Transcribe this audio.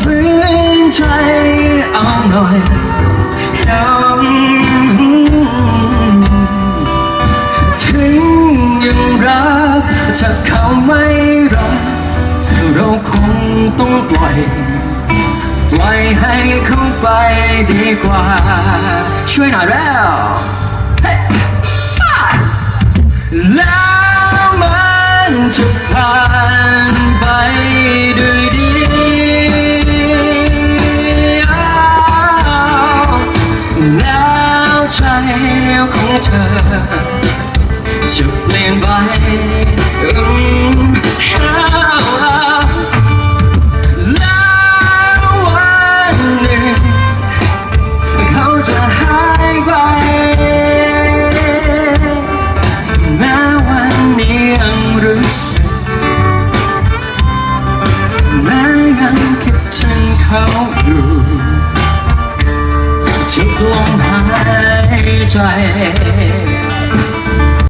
ฝืนใจเองหน่อยถึงยังรักถ้าเขาไม่รัก เราคงต้องปล่อยปล่อยให้เขาไปดีกว่า ช่วยหน่อยแล้วแล้วมันจะผ่าน ของเธอจะเปลี่ยนไปอืมแล้ววันหนึ่งเขาจะหายไป แม้วันนี้ยังรู้สึกแม้ยังคิดถึงเขาอยู่ทุกลม 在。在